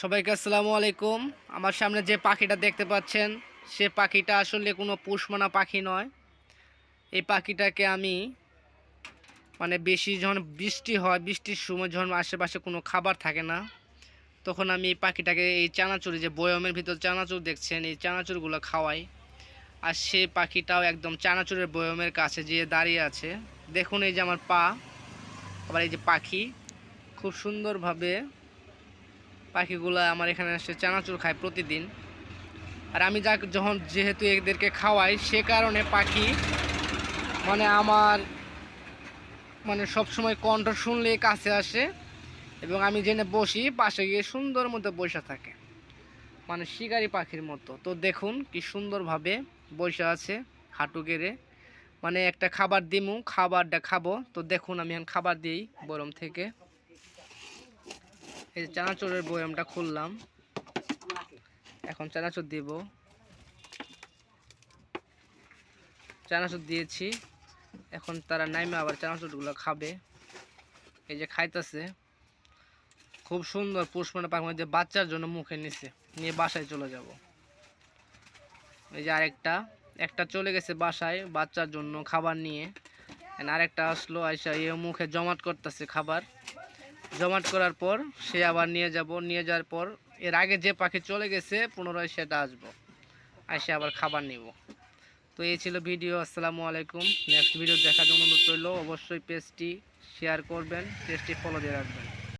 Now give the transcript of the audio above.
সবাইকে আসসালামু আলাইকুম। আমার সামনে যে পাখিটা দেখতে পাচ্ছেন, সে পাখিটা আসলে কোনো পুষমানা পাখি নয়। এই পাখিটাকে আমি মানে বেশি যখন বৃষ্টি হয়, বৃষ্টির সময় যখন আশেপাশে কোনো খাবার থাকে না, তখন আমি এই পাখিটাকে এই চানাচুর যে বয়মের ভিতর চানাচুর দেখছেন, এই চানাচুরগুলো খাওয়াই। আর সে পাখিটাও একদম চানাচুরের বয়মের কাছে যেয়ে দাঁড়িয়ে আছে। দেখুন এই যে আমার পা, আবার এই যে পাখি, খুব সুন্দরভাবে পাখিগুলো আমার এখানে এসে চানাচুর খায় প্রতিদিন। আর আমি যা যখন যেহেতু এদেরকে খাওয়াই, সে কারণে পাখি মানে আমার মানে সবসময় কণ্ঠ শুনলে কাছে আসে এবং আমি জেনে বসি পাশে গিয়ে সুন্দর মতো বসে থাকে। মানে শিকারি পাখির মতো। তো দেখুন কি সুন্দরভাবে বসে আছে হাঁটু গেড়ে। মানে একটা খাবার দিমু, খাবারটা খাব। তো দেখুন আমি এখন খাবার দিই বরম থেকে। এই যে চানাচুরের বয়ামটা খুললাম। এখন চানাচুর দিব। চানাচুর দিয়েছি। এখন তারা নাইমে আবার চানাচুরগুলো খাবে। এই যে খাইতেছে। খুব সুন্দর পুষ্পনা পাখি যে বাচ্চার জন্য মুখে নিছে। নিয়ে বাসায় চলে যাব। এই যে আরেকটা। একটা চলে গেছে বাসায় বাচ্চার জন্য খাবার নিয়ে। আরেকটা আসলো, আইসা এ মুখে জমাট করতেছে খাবার। জমাট করার পর সে আবার নিয়ে যাব। নিয়ে যাওয়ার পর এর আগে যে পাখি চলে গেছে, পুনরায় সেটা আসব। এসে আবার খাবার নিব। তো এই ছিল ভিডিও। আসসালামু আলাইকুম। নেক্সট ভিডিও দেখার জন্য অনুরোধ রইল, অবশ্যই পেজটি শেয়ার করবেন পেজটি ফলো দিয়ে রাখবেন।